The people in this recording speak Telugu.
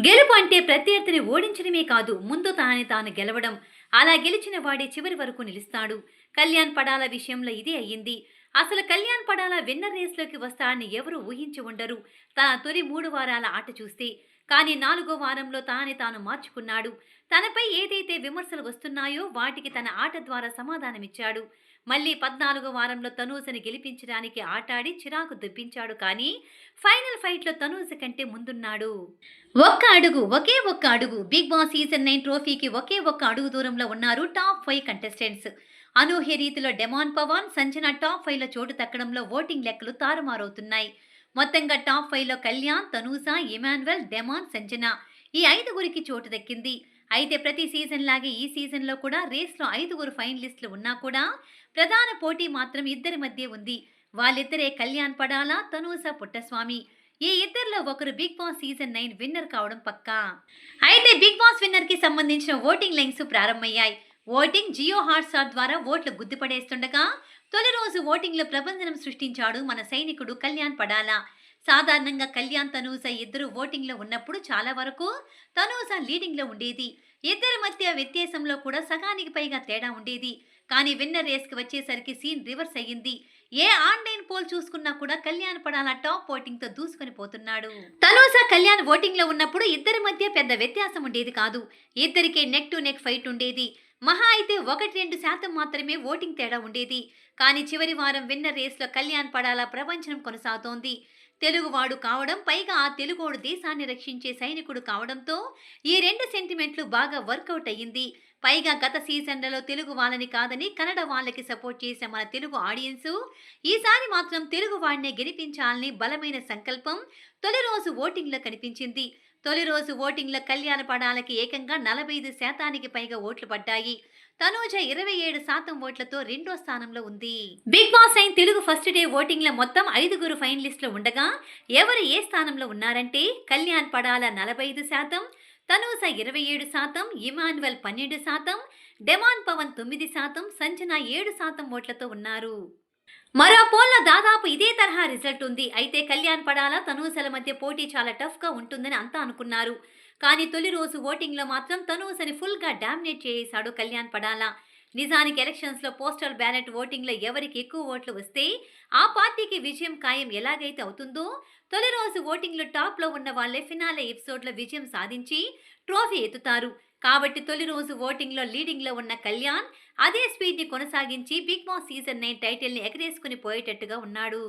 గెలుపు అంటే ప్రత్యర్థిని ఓడించడమే కాదు ముందు తాని తాను గెలవడం. అలా గెలిచిన వాడే చివరి వరకు నిలుస్తాడు. కళ్యాణ్ పడాల విషయంలో ఇదే అయ్యింది. అసలు కళ్యాణ్ పడాల విన్నర్ రేస్లోకి వస్తాడని ఎవరు ఊహించి ఉండరు. తన తొలి మూడు వారాల ఆట చూస్తే కానీ నాలుగో వారంలో తానే తాను మార్చుకున్నాడు. తనపై ఏదైతే విమర్శలు వస్తున్నాయో వాటికి తన ఆట ద్వారా సమాధానమిచ్చాడు. మళ్ళీ పద్నాలుగో వారంలో తనూజని గెలిపించడానికి ఆటాడి చిరాకు దుప్పించాడు కానీ ఫైనల్ ఫైట్లో తనూజ కంటే ముందున్నాడు. ఒక్క అడుగు ఒకే ఒక్క అడుగు. బిగ్ బాస్ సీజన్ నైన్ ట్రోఫీకి ఒకే ఒక్క అడుగు దూరంలో ఉన్నారు టాప్ ఫైవ్ కంటెస్టెంట్స్. అనూహ్య రీతిలో డెమాన్ పవన్ సంచన టాప్ ఫైవ్లో చోటు తక్కడంలో ఓటింగ్ లెక్కలు తారుమారవుతున్నాయి. మొత్తంగా టాప్ ఫైవ్లో కళ్యాణ్ తనూజ ఇమాన్యువల్ డెమాన్ సంజన ఈ ఐదుగురికి చోటు దక్కింది. అయితే ప్రతి సీజన్ లాగే ఈ సీజన్లో కూడా రేస్లో ఐదుగురు ఫైనలిస్టులు ఉన్నా కూడా ప్రధాన పోటీ మాత్రం ఇద్దరి మధ్య ఉంది. వాళ్ళిద్దరే కళ్యాణ్ పడాలా తనూజ పుట్టస్వామి. ఈ ఇద్దరిలో ఒకరు Big Boss season nine winner కావడం పక్కా. అయితే బిగ్ బాస్ విన్నర్కి సంబంధించిన ఓటింగ్ లైన్స్ ప్రారంభమయ్యాయి. ఓటింగ్ జియో హాట్స్టార్ ద్వారా ఓట్లు గుద్దిపడేస్తుండగా తొలి రోజు ఓటింగ్లో ప్రబంధనం సృష్టించాడు మన సైనికుడు కళ్యాణ్ పడాలా. సాధారణంగా కళ్యాణ్ తనూజ ఇద్దరు ఓటింగ్లో ఉన్నప్పుడు చాలా వరకు తనూజ లీడింగ్లో ఉండేది. ఇద్దరి మధ్య వ్యత్యాసంలో కూడా సగానికి పైగా తేడా ఉండేది. కానీ విన్నర్ రేస్కి వచ్చేసరికి సీన్ రివర్స్ అయ్యింది. ఏ ఆన్లైన్ పోల్ చూసుకున్నా కూడా కళ్యాణ్ పడాల టాప్ ఓటింగ్తో దూసుకొని పోతున్నాడు. తనూజ కళ్యాణ్ ఓటింగ్లో ఉన్నప్పుడు ఇద్దరి మధ్య పెద్ద వ్యత్యాసం ఉండేది కాదు. ఇద్దరికి నెక్ టు నెక్ ఫైట్ ఉండేది. మహా అయితే ఒకటి రెండు శాతం మాత్రమే ఓటింగ్ తేడా ఉండేది. కానీ చివరి వారం విన్నర్ రేస్లో కళ్యాణ్ పడాల ప్రపంచం కొనసాగుతోంది. తెలుగువాడు కావడం పైగా ఆ తెలుగోడు దేశాన్ని రక్షించే సైనికుడు కావడంతో ఈ రెండు సెంటిమెంట్లు బాగా వర్కౌట్ అయ్యింది. పైగా గత సీజన్లలో తెలుగు వాళ్ళని కాదని కన్నడ వాళ్ళకి సపోర్ట్ చేసే మన తెలుగు ఆడియన్స్ ఈసారి మాత్రం తెలుగు వాడినే గెలిపించాలని బలమైన సంకల్పం తొలి రోజు ఓటింగ్లో కనిపించింది. తొలి రోజు ఓటింగ్లో కళ్యాణ పడాలకి ఏకంగా నలభై ఐదు శాతానికి పైగా ఓట్లు పడ్డాయి. తనూజ ఇరవై ఏడు శాతం ఓట్లతో రెండో స్థానంలో ఉంది. బిగ్ బాస్ అయిన తెలుగు ఫస్ట్ డే ఓటింగ్లో మొత్తం ఐదుగురు ఫైనలిస్టులు ఉండగా ఎవరు ఏ స్థానంలో ఉన్నారంటే కళ్యాణ్ పడాల నలభై ఐదు శాతం తనూజ ఇరవై ఏడు శాతం ఇమాన్యువల్ పన్నెండు శాతం డెమాన్ పవన్ తొమ్మిది శాతం సంజన ఏడు శాతం ఓట్లతో ఉన్నారు. మరో పోల్లో దాదాపు ఇదే తరహా రిజల్ట్ ఉంది. అయితే కళ్యాణ్ పడాల తనూసల మధ్య పోటీ చాలా టఫ్గా ఉంటుందని అంతా అనుకున్నారు. కానీ తొలి రోజు ఓటింగ్లో మాత్రం తనూసని ఫుల్గా డామినేట్ చేశాడు కళ్యాణ్ పడాల. నిజానికి ఎలక్షన్స్లో పోస్టల్ బ్యాలెట్ ఓటింగ్లో ఎవరికి ఎక్కువ ఓట్లు వస్తే ఆ పార్టీకి విజయం ఖాయం ఎలాగైతే అవుతుందో తొలి రోజు ఓటింగ్లో టాప్లో ఉన్న వాళ్ళే ఫినాలే ఎపిసోడ్లో విజయం సాధించి ట్రోఫీ ఎత్తుతారు. కాబట్టి తొలి రోజు ఓటింగ్లో లీడింగ్లో ఉన్న కళ్యాణ్ అదే స్పీడ్ని కొనసాగించి బిగ్ బాస్ సీజన్ నైన్ టైటిల్ని ఎగరేసుకుని పోయేటట్టుగా ఉన్నాడు.